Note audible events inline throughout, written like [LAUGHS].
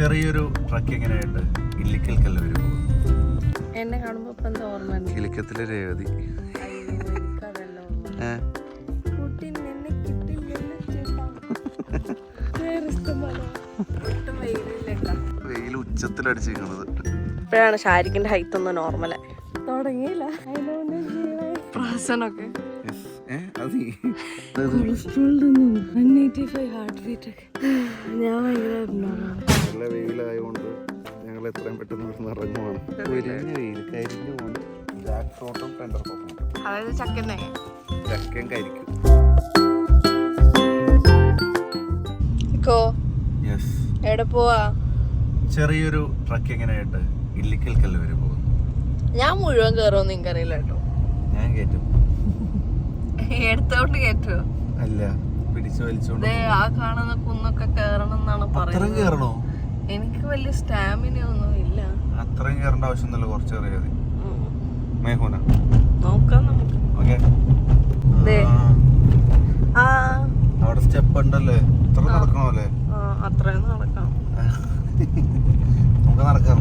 ചെറിയൊരു ട്രക്ക് ഇല്ലിക്കൽ ഇല്ലിക്കൽക്കല്ലേ വരും എന്നെ കാണുമ്പോ ഇപ്പൊ എന്താ ഓർമ്മ ഉണ്ട്? കിലിക്കത്തിലെ രേവതി. വെയിൽ ഉച്ചത്തിലടിച്ചിരിക്കുന്നത്. ഇപ്പോഴാണ് ഷാരിഖിന്റെ ഹൈറ്റ് ഒന്ന് നോർമൽ തുടങ്ങിയില്ല. പ്രാസനൊക്കെ ഹാർട്ട് ബീറ്റ് ഒക്കെ. ഞാൻ ഭയങ്കര. നല്ല വെയിലായതുകൊണ്ട് ഞങ്ങൾ എത്രയും പെട്ടെന്ന് ഇവിടുന്ന് ഇറങ്ങുവാണ്. പൊരിഞ്ഞ വെയിൽ കരിഞ്ഞു പോകണം ജാക്ക് ഫ്രോട്ടും ടെൻഡർ കോക്കനട്ടും അതായത് ചക്കന്നെ ചക്കൻ കരിക്കും. കോ യെസ് എവിടെ പോവാ? ചെറിയൊരു ട്രക്കിങ്ങിനായിട്ട് ഇല്ലിക്കൽ വരെ പോകും ഞാൻ മുഴുവൻ കയറുമെന്ന് എനിക്കറിയില്ല കേട്ടോ. ഞാൻ കേറ്റും. എടുത്തോണ്ട് കേറ്റോ? അല്ല പിടിച്ചു വലിച്ചോണ്ട് ദേ ആ കാണുന്ന കുന്നൊക്കെ കേറണം എന്നാണ് പറയുന്നത്. കയറണോ എനിക്ക് വലിയ സ്റ്റാമിന ഒന്നും ഇല്ല. അത്രയും കയറേണ്ട ആവശ്യമൊന്നുമില്ല കുറച്ച് കയറിയാൽ മതി. ഉം. നോക്കാം നമുക്ക്. ഓക്കെ. അവിടെ സ്റ്റെപ്പ് ഉണ്ടല്ലേ? ഇത്ര നടക്കണമല്ലേ? അത്രയും നടക്കാം. നമുക്ക് നടക്കാം.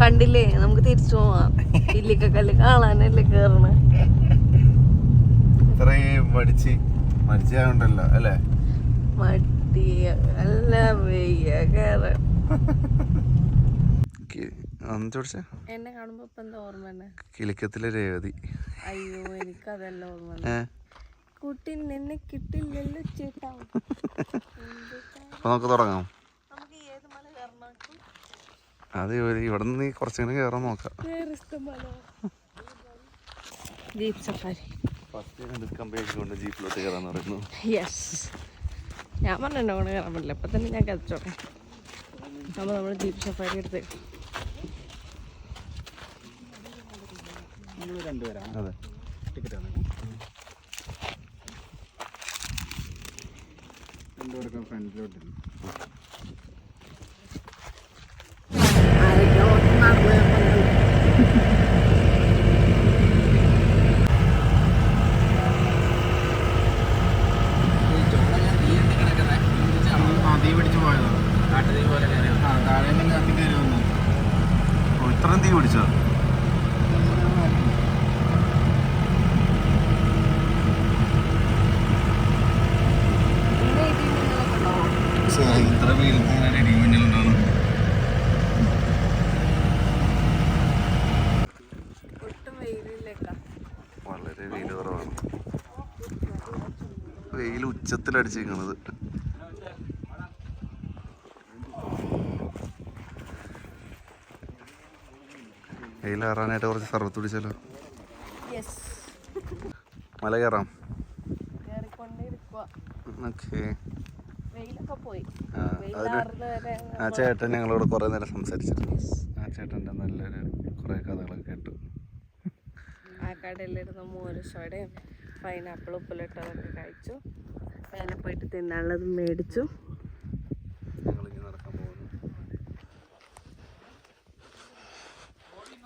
കണ്ടില്ലേ? നമുക്ക് തിരിച്ചു പോവാം. ഇല്ലിക്കല്ല് കാണാനല്ലേ കേറണ. ഇത്രയും മടിച്ച് മരിച്ചായോണ്ടല്ലോ അല്ലേ? മടിയ അല്ല വെയ്യ കേറാൻ ചോദിച്ചേ എന്നെ കാണുമ്പോ ഇപ്പൊ എന്താ ഓർമ്മ കിളിക്കത്തിലെ രേവതി. അയ്യോ എനിക്കതല്ല ഓർമ്മ ഏ? കുട്ടി നിന്നെ കിട്ടില്ലല്ലോ ചേട്ടാ. അപ്പൊ നമുക്ക് തുടങ്ങാം. അത് ഇവിടെ നിന്ന് കുറച്ചു കുറച്ചിങ്ങനെ കയറാൻ നോക്കാം. Jeep safari. ജീപ്പിലോട്ട് കയറാന്ന് പറയുന്നു. യെസ് ഞാൻ പറഞ്ഞു കേറാൻ കയറാൻ പറ്റില്ല. ഇപ്പൊ തന്നെ ഞാൻ കത്തിച്ചോട്ടെ. അപ്പോൾ നമ്മൾ ജീപ്പ് സഫാരി എടുത്ത് അതെ. തീ പിടിച്ചു പോയതോ കാട്ടുതീ പോലെ ആ താഴെ നിന്ന് കത്തി കയറി വന്നു ഓ, ഇത്രയും തീ പിടിച്ചോ ഇത്ര വളരെ വെയിൽ കുറവാണ്. വെയിൽ ഉച്ചത്തിലടിച്ചിരിക്കണത്. വെയിലേറാനായിട്ട് കുറച്ച് സർവത്ത് പിടിച്ചല്ലോ. മല കയറാം. ആ ചേട്ടൻ ഞങ്ങളോട് കുറേ നേരം സംസാരിച്ചിരുന്നു. ആ ചേട്ടന്റെ നല്ലൊരു കുറേ കഥകളൊക്കെ കേട്ടു. ആ കടയിലിരുന്ന് മോരുസോടയും പൈനാപ്പിൾ ഉപ്പിലിട്ടതൊക്കെ കഴിച്ചു. മേലെ പോയിട്ട് തിന്നാനുള്ളത് മേടിച്ചു.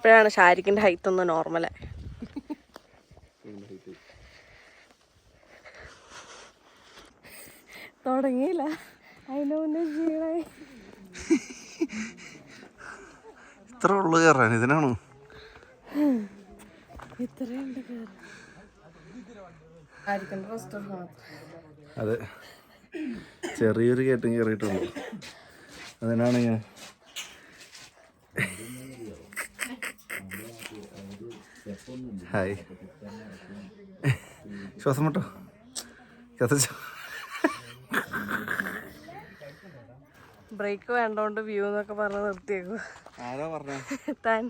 ഇപ്പോഴാണ് ഷാരിക്കിന്റെ ഹൈറ്റ് ഒന്ന് നോർമല തുടങ്ങിയില്ല. അതിന്റെ മുന്നേ ക്ഷീണായി ഇത്ര ഉള്ളു കയറാൻ ഇതിനാണോ? അതെ. ചെറിയൊരു കയറ്റം കയറിയിട്ടുള്ളൂ അതിനാണ് ഞാൻ ഹായ്. ശ്വാസം മുട്ടോ കത്തിച്ചോ ബ്രേക്ക് വേണ്ടോണ്ട് വ്യൂ എന്നൊക്കെ പറഞ്ഞ് നിർത്തിയേക്കു ആരാ പറഞ്ഞ? താൻ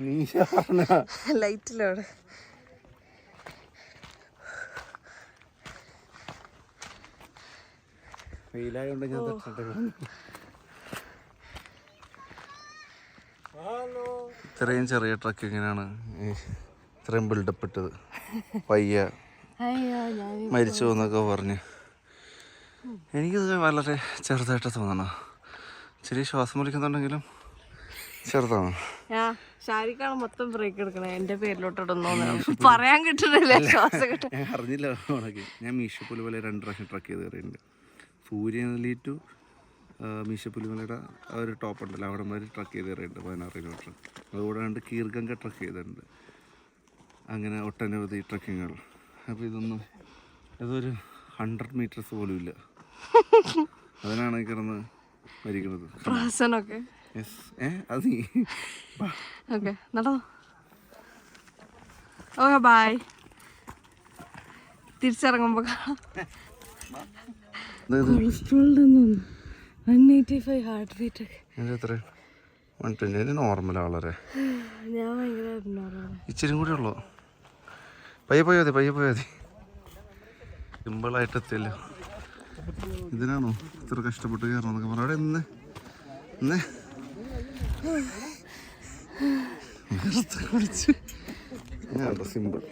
നീശ പറഞ്ഞ ലൈറ്റിലോട്. വെയിലായോണ്ട് ഞാൻ ഇത്രയും ചെറിയ ട്രക്ക് എങ്ങനെയാണ് ഈ ഇത്രയും ബിൽഡപ്പ് ഇട്ടത്. പയ്യ മരിച്ചു എന്നൊക്കെ പറഞ്ഞ്. എനിക്കിത് വളരെ ചെറുതായിട്ട് തോന്നണം ഇച്ചിരി ശ്വാസം വലിക്കുന്നുണ്ടെങ്കിലും ചെറുതാണ്. ഞാൻ ഷാരിക്കാണ് മൊത്തം ബ്രേക്ക് എടുക്കണേ. എന്റെ പറയാൻ കിട്ടുന്നില്ല ശ്വാസം ഞാൻ അറിഞ്ഞില്ല ഞാൻ മീഷോ പോലെ പോലെ രണ്ട് പ്രാവശ്യം ട്രക്ക് ചെയ്ത് കയറിയിട്ടുണ്ട്. സൂര്യനെല്ലി ടു മീശപ്പുലിമലയുടെ ആ ഒരു ടോപ്പ് ഉണ്ടല്ലോ അവിടെ വരെ ട്രക്ക് ചെയ്ത് കയറിയിട്ടുണ്ട് പതിനാറ് കിലോമീറ്റർ അതുകൂടെ രണ്ട് കീർഗംഗ ട്രക്ക് ചെയ്തിട്ടുണ്ട്. അങ്ങനെ ഒട്ടനവധി ട്രക്കിങ്ങുകൾ അപ്പോൾ ഇതൊന്നും ഇതൊരു ഹൺഡ്രഡ് മീറ്റേഴ്സ് പോലും ഇല്ല. അതിനാണ് കിടന്ന് മരിക്കുന്നത്. യെസ് ഏ അത് നീ. വാ. ഓക്കെ നടന്നോ. ഓക്കെ ബായ് തിരിച്ചിറങ്ങുമ്പോൾ കൊളസ്ട്രോളിൽ ഇത് ഹാർട്ട് ബീറ്റ് ഒക്കെ വൺ ട്വന്റി നോർമലാണ് വളരെ. ഞാൻ ഭയങ്കര നോർമൽ ഇച്ചിരി കൂടി ഉള്ളൂ. പയ്യെ പോയാൽ മതി പയ്യെ പോയാൽ മതി. സിമ്പിളായിട്ട് എത്തില്ല ഇതിനാണോ ഇത്ര കഷ്ടപ്പെട്ട് കയറണമെന്നൊക്കെ പറഞ്ഞു. അവിടെ ഇന്ന് ഇന്ന് ഞാനുണ്ടോ സിമ്പിൾ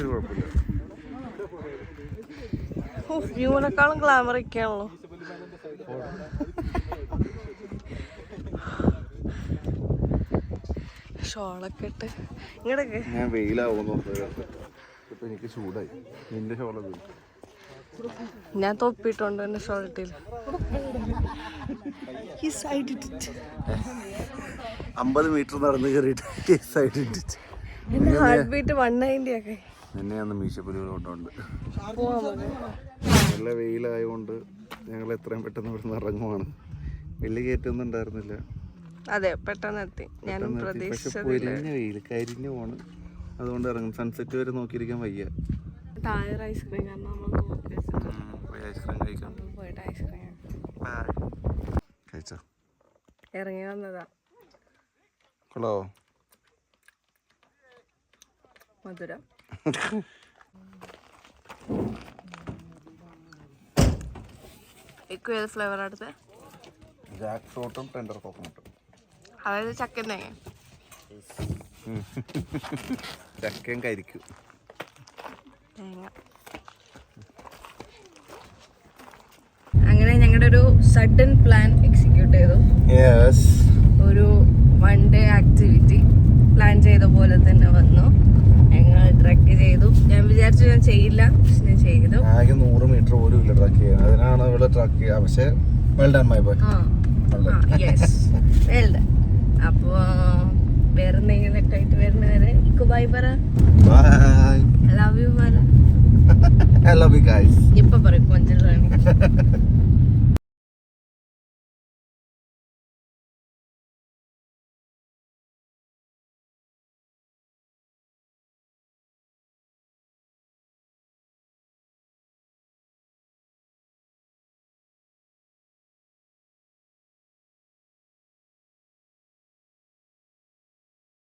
ഒരു കുഴപ്പമില്ല. വ്യൂവിനേക്കാളും ഗ്ലാമർ ഒക്കെയാണല്ലോ. ഷോളൊക്കെ ഇട്ട് ഇങ്ങടൊക്കെ. ഞാൻ തൊപ്പിട്ടുണ്ട് എന്റെ ഇപ്പൊ എനിക്ക് ചൂടായി. നിന്റെ ഷോളത് ഞാൻ തൊപ്പിയിട്ടുണ്ട് എന്റെ ഷോൾ ഇട്ടില്ല. ഈ സൈഡ് ഇട്ടിട്ട്. അമ്പത് മീറ്റർ നടന്ന് കയറിയിട്ട് ഹാർട്ട് ബീറ്റ് വൺ നയന്റി ഒക്കെ. നിന്നെ അന്ന് മീശപ്പുലികൾ കൊണ്ടുണ്ട് നല്ല വെയിലായതുകൊണ്ട് ഞങ്ങൾ എത്രയും പെട്ടെന്ന് ഇവിടുന്ന് ഇറങ്ങുവാണ്. വലിയ കയറ്റൊന്നും ഉണ്ടായിരുന്നില്ല. അതെ പെട്ടെന്ന് എത്തി. ഞാൻ. പക്ഷെ പൊരിഞ്ഞ വെയിൽ കരിഞ്ഞു പോണ്. അതുകൊണ്ട് ഇറങ്ങും. സൺസെറ്റ് വരെ നോക്കിയിരിക്കാൻ വയ്യ. ടയർ ഐസ്ക്രീം ഐസ്ക്രീം കഴിക്കാം. പോയിട്ട് ഐസ്ക്രീം കഴിച്ചോ? ഇറങ്ങി വന്നതാ. കൊള്ളാവോ? മധുരം. ഇക്വൽ ഫ്ലേവർ അടുത്ത് ജാക്ക് ഫ്രൂട്ടും ടെൻഡർ കോക്കനട്ടും അതായത് ചക്കൻ തേങ്ങ ചക്കയും കരിക്കും. തേങ്ങ. അങ്ങനെ ഞങ്ങളുടെ ഒരു സഡൻ പ്ലാൻ എക്സിക്യൂട്ട് ചെയ്തു. ഒരു വൺ ഡേ ആക്ടിവിറ്റി പ്ലാൻ ചെയ്ത പോലെ തന്നെ വന്നു. ഞങ്ങൾ ട്രക്ക് ചെയ്തു. ഞാൻ വിചാരിച്ചു ഞാൻ ചെയ്യില്ല പക്ഷെ ഞാൻ ചെയ്തു. ആകെ നൂറ് മീറ്റർ പോലും ഇല്ല ട്രക്ക് ചെയ്യാൻ. അതിനാണ് ഇവിടെ ട്രക്ക് ചെയ്യുക പക്ഷേ well done my boy well അപ്പോൾ വേറെ എന്തെങ്കിലും ഒക്കെ ആയിട്ട് വരുന്നവരെ ബൈ പറ. ബൈ ലവ് യു പറ ഐ ലവ് യു ഗൈസ് ഇപ്പൊ പറയും കൊഞ്ചലാണ് [LAUGHS]